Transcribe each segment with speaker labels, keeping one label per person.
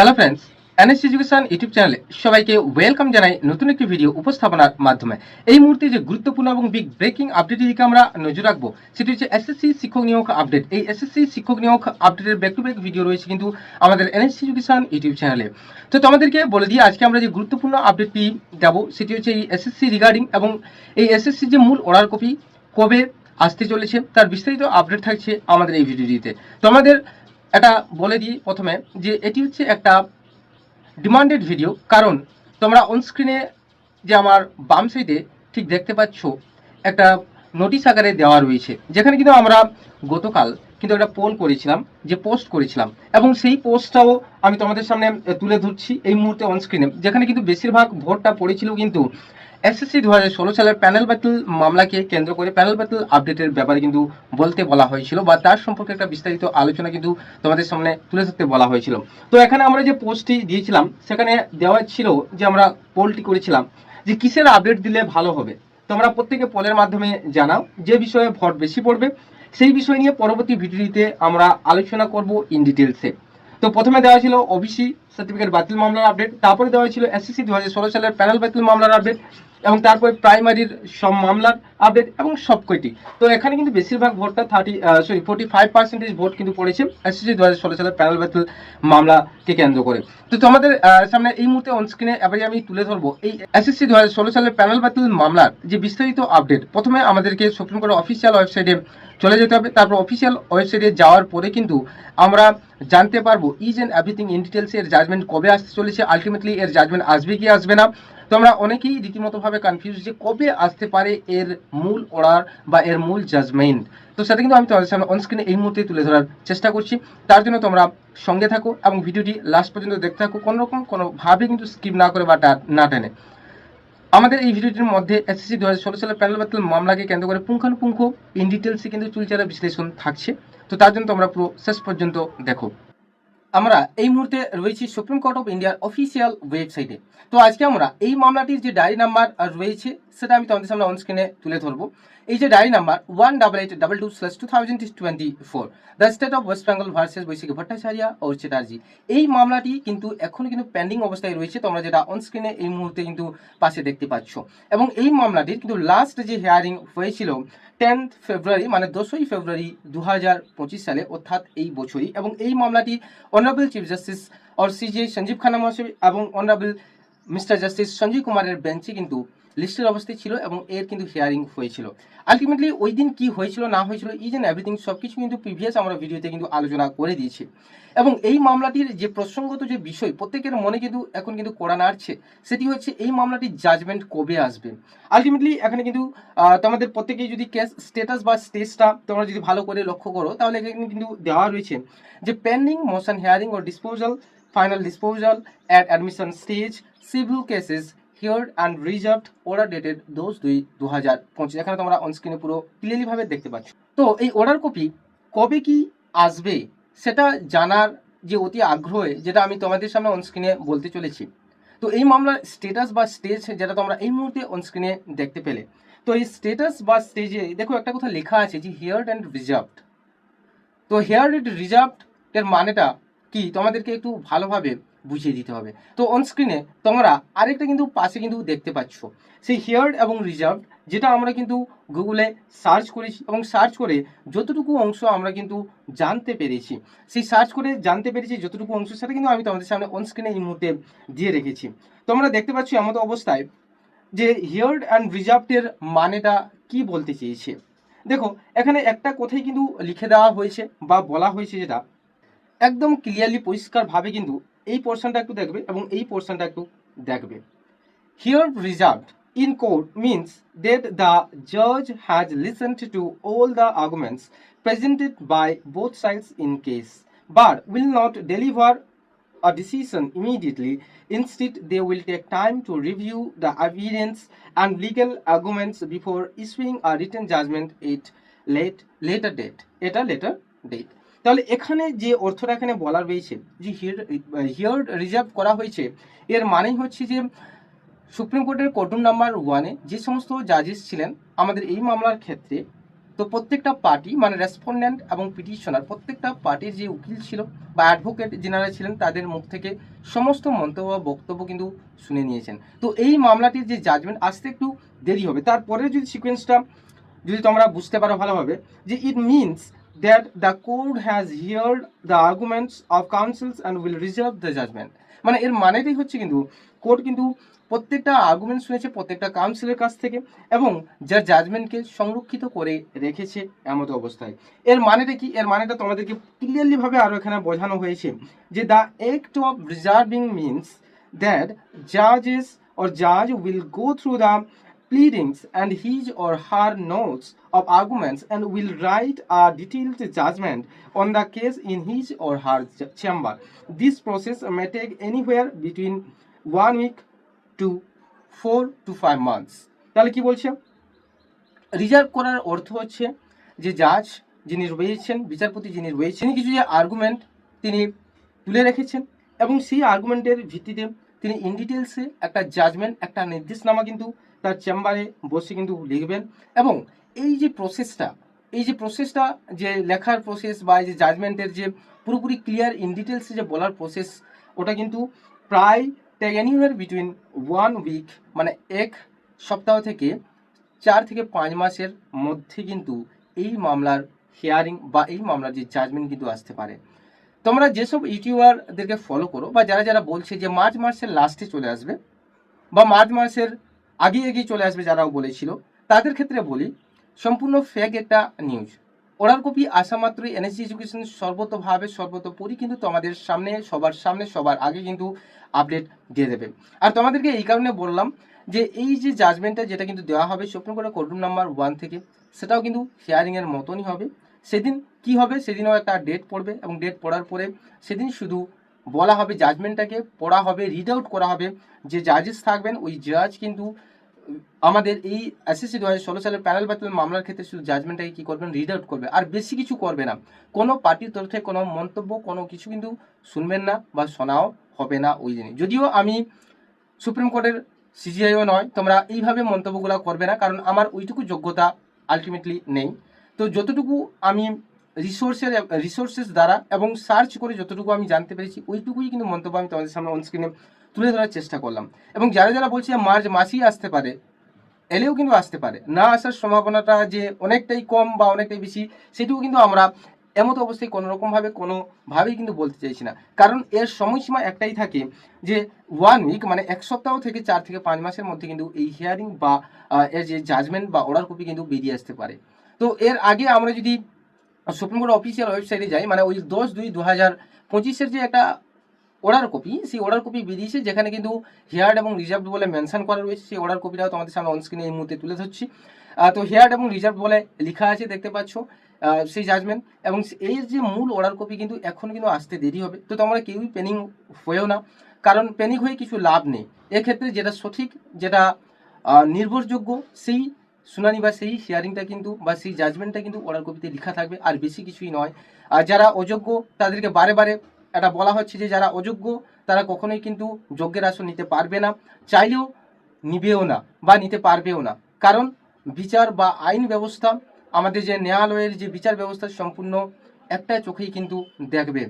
Speaker 1: Hello friends NS education YouTube চ্যানেলে সবাইকে welcome জানাই নতুন একটি ভিডিও উপস্থাপনার মাধ্যমে। এই মুহূর্তে যে গুরুত্বপূর্ণ এবং বিগ ব্রেকিং আপডেটের দিকে আমরা নজর রাখব, সেটি হচ্ছে এসএসসি শিক্ষক নিয়োগ আপডেট এই এসএসসি শিক্ষক নিয়োগ আপডেটের ব্যাক টু ব্যাক ভিডিও রয়েছে কিন্তু আমাদের এনএস এডুকেশন ইউটিউব চ্যানেলে তো তোমাদেরকে বলে দিই, আজকে আমরা যে গুরুত্বপূর্ণ আপডেটটি দেবো, সেটি হচ্ছে এই এসএসসি রিগার্ডিং এবং এই এসএসসি যে মূল অর্ডার কপি কবে আসতে চলেছে, তার বিস্তারিত আপডেট থাকছে আমাদের এই ভিডিওটিতে তো আমাদের এটা বলে দিই প্রথমে যে এটি হচ্ছে একটা ডিমান্ডেড ভিডিও কারণ তোমরা অনস্ক্রিনে যে আমার বাম সাইডে ঠিক দেখতে পাচ্ছ একটা নোটিশ আকারে দেওয়া রয়েছে, যেখানে কিন্তু আমরা গতকাল কিন্তু একটা পোল করেছিলাম, যে পোস্ট করেছিলাম। এবং সেই পোস্টটাও আমি তোমাদের সামনে তুলে ধরছি এই মুহূর্তে অনস্ক্রিনে যেখানে কিন্তু বেশিরভাগ ভোটটা পড়েছিল কিন্তু এসএসসি দু হাজার ষোলো সালের প্যানেল ব্যাটল মামলাকে কেন্দ্র করে প্যানেল ব্যাটল আপডেটের ব্যাপারে কিন্তু বলতে বলা হয়েছিল, বা তার সম্পর্কে একটা বিস্তারিত আলোচনা কিন্তু তোমাদের সামনে তুলে ধরতে বলা হয়েছিল। তো এখানে আমরা যে পোস্টটি দিয়েছিলাম, সেখানে দেওয়া ছিল যে আমরা পোলটি করেছিলাম, যে কিসের আপডেট দিলে ভালো হবে? তোমরা প্রত্যেকে পোলের মাধ্যমে জানাও যে বিষয়ে ভোট বেশি পড়বে। সেই বিষয় নিয়ে পরবর্তী ভিডিওতে আমরা আলোচনা করব ইন ডিটেলসে তো প্রথমে দেওয়া ছিল ওবিসি সার্টিফিকেট বাতিল মামলার আপডেট তারপরে দেওয়া ছিল এসএসসি দু হাজার ষোলো সালের প্যানেল বাতিল মামলার আপডেট এবং তারপরে প্রাইমারির সব মামলার আপডেট এবং সব কয়টি। তো এখানে কিন্তু বেশিরভাগ ভোটটা thirty sorry forty five percentage vote কিন্তু পড়েছে এসএসসি দু হাজার ষোলো সালের প্যানেল বাতিল মামলাকে কেন্দ্র করে। তো তোমাদের সামনে এই মুহূর্তে অনস্ক্রিনে এবারে আমি তুলে ধরবো এই এসএসসি দু হাজার ষোলো সালের প্যানেল বাতিল মামলার যে বিস্তারিত আপডেট প্রথমে আমাদেরকে সুপ্রিম কোর্টের অফিসিয়াল ওয়েবসাইটে চলে যেতে হবে। তারপর অফিসিয়াল ওয়েবসাইটে যাওয়ার পরে কিন্তু আমরা জানতে পারব is and everything in details এর জাজমেন্ট কবে আসতে চলেছে। আলটিমেটলি এর জাজমেন্ট আসবে কি আসবে না। তো আমরা অনেকেই রীতিমতোভাবে কনফিউজ যে কবে আসতে পারে এর মূল অর্ডার বা এর মূল জাজমেন্ট তো সেটা কিন্তু আমি তোমাদের সামনে অনস্ক্রিনে এই মুহূর্তে তুলে ধরার চেষ্টা করছি। তার জন্য তোমরা সঙ্গে থাকো এবং ভিডিওটি লাস্ট পর্যন্ত দেখতে থাকো। কোনো রকম কোনোভাবে কিন্তু স্কিপ না করে বা না টেনে। আমাদের এই ভিডিওটির মধ্যে এসএসসি দু হাজার ষোলো সালের প্যানেল বাতিল মামলাকে কেন্দ্র করে পুঙ্খানুপুঙ্খ ইন ডিটেলসে কিন্তু চুলচারা বিশ্লেষণ থাকছে। তো তার জন্য তোমরা পুরো শেষ পর্যন্ত দেখো। আমরা এই মুহূর্তে রয়েছি সুপ্রিম কোর্ট অফ ইন্ডিয়ার অফিসিয়াল ওয়েবসাইটে তো আজকে আমরা এই মামলাটির যে ডায়েরি নাম্বার রয়েছে সেটা আমি তোমাদের সামনে অনস্ক্রিনে তুলে ধরবো। এই যে diary number one double eight double two slash two thousand twenty four the state of West Bengal versus Baishakhi Bhattacharya ও চ্যাটার্জি এই মামলাটি কিন্তু এখন কিন্তু পেন্ডিং অবস্থায় রয়েছে, তোমরা যেটা অনস্ক্রিনে এই মুহূর্তে কিন্তু পাশে দেখতে পাচ্ছ। এবং এই মামলাটির কিন্তু লাস্ট যে হিয়ারিং হয়েছিল টেন্থ ফেব্রুয়ারি মানে দশই ফেব্রুয়ারি দু হাজার পঁচিশ সালে, অর্থাৎ এই বছরই। এবং এই মামলাটি অনারেবল চিফ জাস্টিস অর সিজে সঞ্জীব খান্না মহাশয় এবং অনারেবল মিস্টার জাস্টিস সঞ্জীব কুমারের বেঞ্চে কিন্তু লিস্টের অবস্থায় ছিল এবং এর কিন্তু হিয়ারিং হয়েছিল। আলটিমেটলি ওই দিন কি হয়েছিল, না হয়েছিল ইজ এন্ড এভরিথিং সব কিছু কিন্তু প্রিভিয়াস আমরা ভিডিওতে কিন্তু আলোচনা করে দিয়েছি। এবং এই মামলাটির যে প্রসঙ্গত যে বিষয়, প্রত্যেকের মনে কিন্তু এখন কিন্তু কোড়া নাড়ছে। সেটি হচ্ছে এই মামলাটির জাজমেন্ট কবে আসবে? আলটিমেটলি এখানে কিন্তু তোমাদের প্রত্যেকেই যদি কেস স্টেটাস বা স্টেজটা তোমরা যদি ভালো করে লক্ষ্য করো, তাহলে এখানে কিন্তু দেওয়া রয়েছে যে pending motion hearing O disposal final disposal at admission stage civil cases heard and reserved order dated দোষ দুই দু হাজার পঁচিশ। এখানে তোমরা অনস্ক্রিনে পুরো ক্লিয়ারলি ভাবে দেখতে পাচ্ছ। তো এই অর্ডার কপি কবে কি আসবে সেটা জানার যে অতি আগ্রহে যেটা আমি তোমাদের সামনে অনস্ক্রিনে বলতে চলেছি। তো এই মামলার স্টেটাস বা স্টেজ যেটা তোমরা এই মুহূর্তে অনস্ক্রিনে দেখতে পেলে। তো এই স্টেটাস বা স্টেজে দেখো একটা কথা লেখা আছে যে হিয়ার্ড অ্যান্ড রিজার্ভড তো হেয়ার ইট রিজার্ভড এর মানেটা কি? তোমাদেরকে একটু ভালোভাবে বুঝিয়ে দিতে হবে। তো অন স্ক্রিনে তোমরা আরেকটা কিন্তু পাশে কিন্তু দেখতে পাচ্ছ। সেই হেয়ার্ড এবং রিজার্ভ যেটা আমরা কিন্তু গুগলে সার্চ করেছি এবং সার্চ করে যতটুকু অংশ আমরা কিন্তু জানতে পেরেছি। সেই সার্চ করে জানতে পেরেছি যতটুকু অংশ সেটা কিন্তু আমি তোমাদের সামনে অন স্ক্রিনে এই মুহূর্তে দিয়ে রেখেছি। তোমরা দেখতে পাচ্ছ এমতো অবস্থায় যে হিয়ার্ড অ্যান্ড রিজার্ভের মানেটা কি বলতে চেয়েছে? দেখো, এখানে একটা কথাই কিন্তু লিখে দেওয়া হয়েছে বা বলা হয়েছে যেটা একদম ক্লিয়ারলি পরিষ্কারভাবে কিন্তু এই পোর্শনটা একটু দেখবে এবং এই পোর্শনটা একটু দেখবে। Here reserve in court means that the জজ has listen to all the arguments presented by both sides in case but will not deliver a decision immediately instead they will take time to review the evidence and legal arguments before issuing a return judgment it let later date এটা later date তাহলে এখানে যে অর্থটা এখানে বলা রয়েছে, যে here reserve করা হয়েছে, এর মানেই হচ্ছে যে সুপ্রিম কোর্টের কোর্টুম নাম্বার ওয়ানে যে সমস্ত জাজেস ছিলেন, আমাদের এই মামলার ক্ষেত্রে তো প্রত্যেকটা পার্টি মানে রেসপন্ডেন্ট এবং পিটিশনার প্রত্যেকটা পার্টির যে উকিল ছিল বা অ্যাডভোকেট যেনারা ছিলেন, তাদের মুখ থেকে সমস্ত মন্তব্য বক্তব্য কিন্তু শুনে নিয়েছেন। তো এই মামলাটির যে জাজমেন্ট আসতে একটু দেরি হবে। তারপরে যদি সিকোয়েন্সটা যদি তোমরা বুঝতে পারো ভালোভাবে, যে it means that the court has heard the arguments of counsels and will reserve the judgment মানে এর মানেটাই হচ্ছে কিন্তু কোর্ট কিন্তু প্রত্যেকটা আর্গুমেন্ট শুনেছে প্রত্যেকটা কাউন্সিলের কাছ থেকে এবং যার জাজমেন্টকে সংরক্ষিত করে রেখেছে এমতো অবস্থায়। এর মানেটা কি? এর মানেটা তোমাদেরকে ক্লিয়ারলি ভাবে আরও এখানে বোঝানো হয়েছে যে the act of reserving means that জাজেস or judge will go through the pleadings and his or her notes of arguments and will write a detailed judgment on the case in his or her chamber. This process may take anywhere between one week to four to five months. তাহলে কি বলছে reserve করার অর্থ হচ্ছে যে জাজ যিনি রয়েছেন বিচারপতি যিনি রয়েছেন কিছু যে আর্গুমেন্ট তিনি তুলে রেখেছেন এবং সেই আর্গুমেন্টের ভিত্তিতে তিনি ইন ডিটেলসে একটা জাজমেন্ট একটা নির্দেশনামা কিন্তু তার চেম্বারে বসে কিন্তু লিখবেন এবং এই যে প্রসেসটা এই যে প্রসেসটা যে লেখার প্রসেস বা এই যে জাজমেন্টের যে পুরোপুরি ক্লিয়ার ইন ডিটেলসে যে বলার প্রসেস ওটা কিন্তু প্রায় এনিওয়ার বিটুইন ওয়ান উইক মানে এক সপ্তাহ থেকে চার থেকে পাঁচ মাসের মধ্যে কিন্তু এই মামলার হিয়ারিং বা এই মামলার যে জাজমেন্ট কিন্তু আসতে পারে। তোমরা যেসব ইউটিউবারদেরকে ফলো করো বা যারা যারা বলছে যে মার্চ মাসের লাস্টে চলে আসবে বা মার্চ মাসের আগে এগিয়ে চলে আসবে যারাও বলেছিল। তাদের ক্ষেত্রে বলি, সম্পূর্ণ ফেক একটা নিউজ অর্ডার কপি আসা মাত্রই এনএসজি এডুকেশন সর্বতভাবে সর্বতোপরি কিন্তু তোমাদের সামনে, সবার সামনে, সবার আগে কিন্তু আপডেট দিয়ে দেবে। আর তোমাদেরকে এই কারণে বললাম যে এই যে জাজমেন্টটা যেটা কিন্তু দেওয়া হবে সুপ্রিম কোর্টের কোর্ট নাম্বার ওয়ান থেকে, সেটাও কিন্তু হিয়ারিংয়ের মতনই হবে। সেদিন কি হবে, সেদিনও একটা ডেট পড়বে এবং ডেট পড়ার পরে সেদিন শুধু বলা হবে জাজমেন্টটাকে পড়া হবে রিড আউট করা হবে যে জাজেস থাকবেন, ওই জাজ কিন্তু আমাদের এই এসএসসি দু হাজার ষোলো সালের প্যানেল ব্যাটেল মামলার ক্ষেত্রে শুধু জাজমেন্টটাকে কী করবেন? রিড আউট করবে। আর বেশি কিছু করবে না। কোনো পার্টির তরফে কোনো মন্তব্য, কোনো কিছু কিন্তু শুনবেন না বা শোনাও হবে না ওই দিনে যদিও আমি সুপ্রিম কোর্টের সিজিআইও নয়, তোমরা এইভাবে মন্তব্যগুলো করবে না, কারণ আমার ওইটুকু যোগ্যতা আলটিমেটলি নেই। তো যতটুকু আমি রিসোর্সের রিসোর্সেস দ্বারা এবং সার্চ করে যতটুকু আমি জানতে পেরেছি, ওইটুকুই কিন্তু মন্তব্য আমি তোমাদের সামনে অনস্ক্রিনে তুলে ধরার চেষ্টা করলাম। এবং যারা যারা বলছে মার্চ মাসেই আসতে পারে, এলেও কিন্তু আসতে পারে। না আসার সম্ভাবনাটা যে অনেকটাই কম বা অনেকটাই বেশি সেটুকু কিন্তু আমরা এমত অবস্থায় কোনো রকমভাবে কোনোভাবেই কিন্তু বলতে চাইছি না। কারণ এর সময়সীমা একটাই থাকে যে ওয়ান উইক মানে এক সপ্তাহ থেকে চার থেকে পাঁচ মাসের মধ্যে কিন্তু এই হিয়ারিং বা এর যে জাজমেন্ট বা অর্ডার কপি কিন্তু বেরিয়ে আসতে পারে। তো এর আগে আমরা যদি সুপ্রিম কোর্ট অফিসিয়াল ওয়েবসাইটে যাই মানে ওই দশ দুই দু হাজার পঁচিশের যে একটা অর্ডার কপি সেই অর্ডার কপি বেরিয়েছে, যেখানে কিন্তু হেয়ার্ড এবং রিজার্ভ বলে মেনশন করা রয়েছে, সেই অর্ডার কপিটাও তোমাদের সামনে অনস্ক্রিনে এই মুহূর্তে তুলে ধরছি। তো হেয়ার্ড এবং রিজার্ভ বলে লেখা আছে, দেখতে পাচ্ছ সেই জাজমেন্ট এবং এই যে মূল অর্ডার কপি কিন্তু এখন কিন্তু আসতে দেরি হবে। তো তোমরা কেউই পেনিং হয়েও না, কারণ প্যানিক হয়ে কিছু লাভ নেই। এক্ষেত্রে যেটা সঠিক, যেটা নির্ভরযোগ্য, সেই শুনানি বা সেই হিয়ারিংটা কিন্তু বা সেই জাজমেন্টটা কিন্তু অর্ডার কপিতে লেখা থাকবে, আর বেশি কিছুই নয়। আর যারা অযোগ্য, তাদেরকে বারে বারে এটা বলা হচ্ছে যে যারা অযোগ্য, তারা কখনোই কিন্তু যোগ্যের আসন নিতে পারবে না। চাইলেও নিবেও না বা নিতে পারবেও না। কারণ বিচার বা আইন ব্যবস্থা, আমাদের যে ন্যায়ালয়ের যে বিচার ব্যবস্থা সম্পূর্ণ একটা চোখেই কিন্তু দেখবে।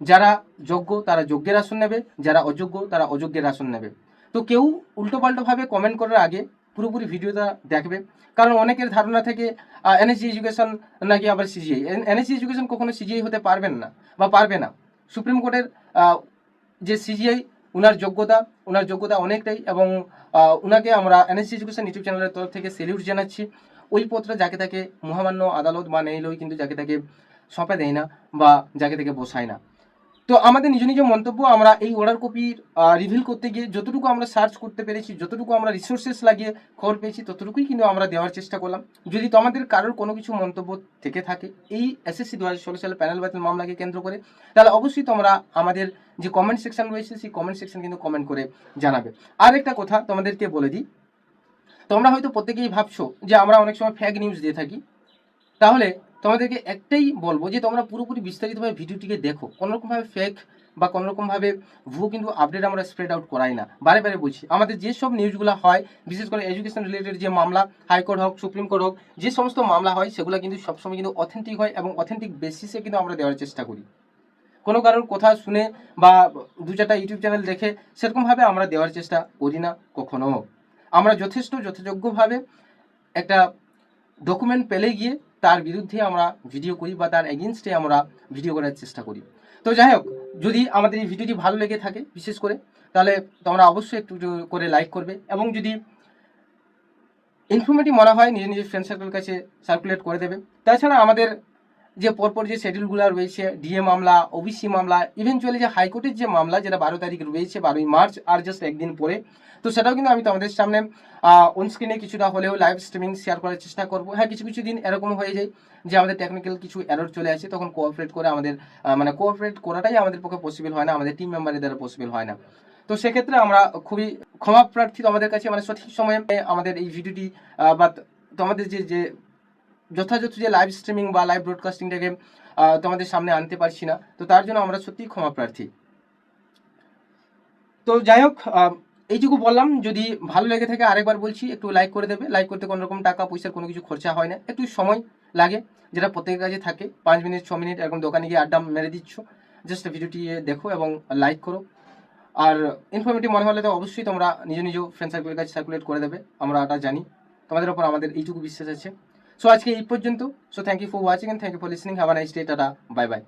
Speaker 1: যারা যোগ্য তারা যোগ্যের আসন নেবে, যারা অযোগ্য, তারা অযোগ্যের আসন নেবে। তো কেউ উল্টোপাল্টোভাবে কমেন্ট করার আগে পুরোপুরি ভিডিওটা দেখবে। কারণ অনেকের ধারণা থেকে এনএসজি এডুকেশন নাকি আবার সিজিআই এনএসজি এডুকেশন কখনো সিজিআই হতে পারবেন না বা পারবে না। সুপ্রিম কোর্টের যে সিজিআই ওনার যোগ্যতা ওনার যোগ্যতা অনেকটাই এবং ওনাকে আমরা এনএসি এডুকেশন ইউটিউব চ্যানেলের তরফ থেকে সেলিউট জানাচ্ছি। ওই পত্র যাকে তাকে মহামান্য আদালত বা নেইলই কিন্তু যাকে তাকে সঁপে দেয় না বা যাকে তাকে বসায় না। তো আমাদের নিজ নিজ মন্তব্য আমরা এই অর্ডার কপির রিভিল করতে গিয়ে যতটুকু আমরা সার্চ করতে পেরেছি, যতটুকু আমরা রিসোর্সেস লাগিয়ে খবর পেয়েছি, ততটুকুই কিন্তু আমরা দেওয়ার চেষ্টা করলাম। যদি তোমাদের কারোর কোনো কিছু মন্তব্য থেকে থাকে, এই এসএসসি দু হাজার ষোলো সালে প্যানেল বাতিল মামলাকে কেন্দ্র করে, তাহলে অবশ্যই তোমরা আমাদের যে কমেন্ট সেকশন রয়েছে, সেই কমেন্ট সেকশন কিন্তু কমেন্ট করে জানাবে। আর একটা কথা তোমাদেরকে বলে দিই, তোমরা হয়তো প্রত্যেকেই ভাবছ যে আমরা অনেক সময় ফ্যাক নিউজ দিয়ে থাকি। তাহলে তোমাদেরকে একটাই বলব যে তোমরা পুরোপুরি বিস্তারিতভাবে ভিডিওটিকে দেখো। কোনোরকমভাবে ফেক বা কোনোরকমভাবে ভুয়ো কিন্তু আপডেট আমরা স্প্রেড আউট করাই না। বারে বারে বলছি, আমাদের যেসব নিউজগুলো হয়, বিশেষ করে এডুকেশন রিলেটেড যে মামলা হাইকোর্ট হোক সুপ্রিম কোর্ট হোক, যে সমস্ত মামলা হয়, সেগুলো কিন্তু সবসময় কিন্তু অথেন্টিক হয় এবং অথেন্টিক বেসিসে কিন্তু আমরা দেওয়ার চেষ্টা করি। কোনো কারোর কথা শুনে বা দু চারটা ইউটিউব চ্যানেল দেখে সেরকমভাবে আমরা দেওয়ার চেষ্টা করি না কখনো। আমরা যথেষ্ট যথাযোগ্যভাবে একটা ডকুমেন্ট পেলে গিয়ে তার বিরুদ্ধে আমরা ভিডিও করি বা তার এগেনস্টে আমরা ভিডিও করার চেষ্টা করি। তো যাই হোক, যদি আমাদের এই ভিডিওটি ভালো লেগে থাকে, বিশেষ করে, তাহলে তোমরা অবশ্যই একটু করে লাইক করবে এবং যদি ইনফরমেটিভ মনে হয়, নিজের নিজের ফ্রেন্ড সার্কেলের কাছে সার্কুলেট করে দেবে। তাছাড়া আমাদের যে পরপর যে শেডিউলগুলো রয়েছে ডিএ মামলা ওবিসি মামলা ইভেনচুয়ালি যে হাইকোর্টের যে মামলা যেটা বারো তারিখ রয়েছে, বারোই মার্চ আর জাস্ট একদিন পরে, তো সেটাও কিন্তু আমি তোমাদের সামনে অন স্ক্রিনে কিছুটা হলেও লাইভ স্ট্রিমিং শেয়ার করার চেষ্টা করব। হ্যাঁ কিছু কিছু দিন এরকম হয়ে যায় যে আমাদের টেকনিক্যাল কিছু এরর চলে আসে, তখন কোঅপারেট করে আমাদের মানে কোঅপারেট করাটাই আমাদের পক্ষে পসিবল হয় না, আমাদের টিম মেম্বারের দ্বারা পসিবল হয় না। তো সেক্ষেত্রে আমরা খুবই ক্ষমা প্রার্থী তোমাদের কাছে মানে সঠিক সময়ে আমাদের এই ভিডিওটি বা তোমাদের যে যে যথাযথ যে লাইভ স্ট্রিমিং বা লাইভ ব্রডকাস্টিংটাকে তোমাদের সামনে আনতে পারছি না, তো তার জন্য আমরা সত্যিই ক্ষমা প্রার্থী। তো যাই হোক এইটুকু বললাম, যদি ভালো লেগে থাকে আরেকবার বলছি, একটু লাইক করে দেবে। লাইক করতে কোনো রকম টাকা, পয়সার কোনো কিছু খরচা হয় না। একটু সময় লাগে, যেটা প্রত্যেকের কাছে থাকে। পাঁচ মিনিট, ছ মিনিট এরকম দোকানে গিয়ে আড্ডা মেরে দিচ্ছ। জাস্ট ভিডিওটি দেখো এবং লাইক করো। আর ইনফরমেটিভ মনে হলে তো অবশ্যই তোমরা নিজ নিজ ফ্রেন্ড সার্কেলের কাছে সার্কুলেট করে দেবে। আমরা এটা জানি। তোমাদের ওপর আমাদের এইটুকু বিশ্বাস আছে। সো আজকে এই পর্যন্ত। So thank you for watching and thank you for listening have a nice day tata bye bye